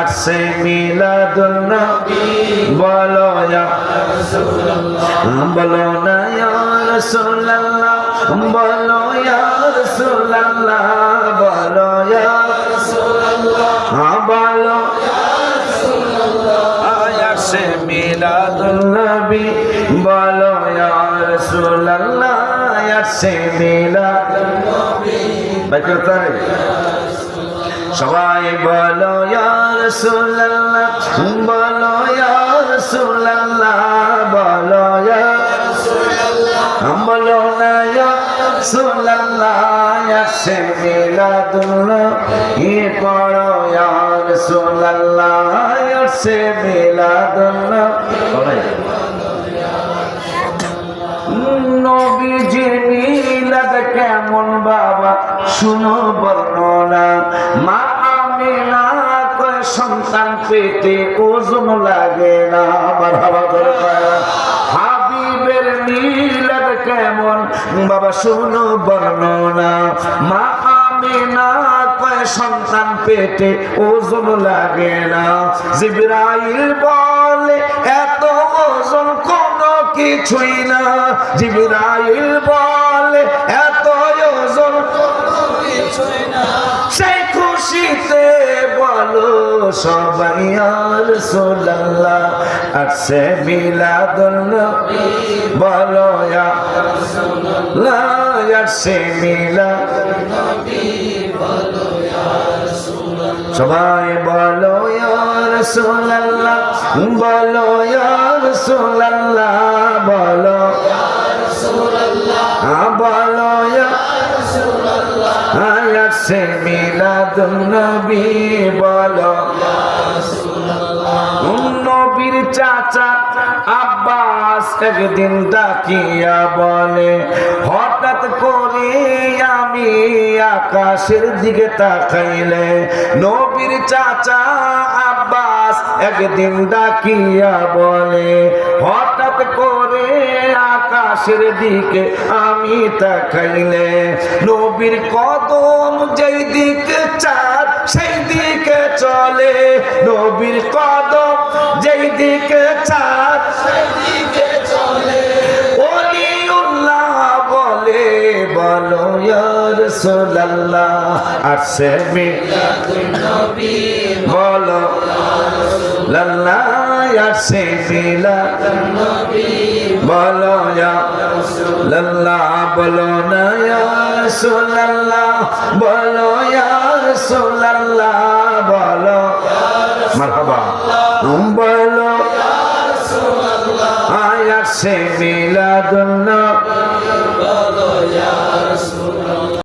আসছে মিলাদুন নবী, বলো ইয়া বলো না ইয়া রাসূলুল্লাহ, বলো ইয়া রাসূলুল্লাহ, বলো ইয়া হ্যাঁ বলো আসছে মিলাদুন নবী, বলো ইয়া রাসূলুল্লাহ সবাই বলো ইয়া রাসূলুল্লাহ ইয়াসে ই পড়ো মিলাদ কেমন বাবা শুনো বর্ণনা মা সন্তান পেতে ওজন লাগে না আমার কয়। না। হাবিবের মিলাদ কেমন? বাবা, শুনো বর্ণনা। মা আমিনা কয়, সন্তান পেটে ওজন লাগে না। জিব্রাইল বলে, এত ওজন কোনো কিছুই না। জিব্রাইল বলে সবাই আর সোল্লাহ আর সে মিলাদুল বলো সে মিলাদ সবাই বলো রাসূলুল্লাহ বলো রাসূলুল্লাহ বলো বলো সে মিলাদুন নবী, বলো চাচা আব্বাস একদিন ডাকিয়া বলে, হঠাৎ করে আমি আকাশের দিকে তাকাইলে। নবীর চাচা আব্বাস একদিন ডাকিয়া বলে, হঠাৎ করে আকাশের দিকে আমি তাকাইলে। নবীর কদম যেই দিকে চাঁদ, সেই দিকে চলে। নবীর কদম যেই দিকে চাঁদ সেই দিকে চলে। ওলিউল্লাহ বলে বলো ইয়া রাসূলুল্লাহ। আর সে বলো লাল্লা ইয়া সে নবী বলো ইয়া লাল্লা বলো না বলো রাসূলুল্লাহ। বলো মারহাবা। চলে আসছে মিলাদুল্লাহ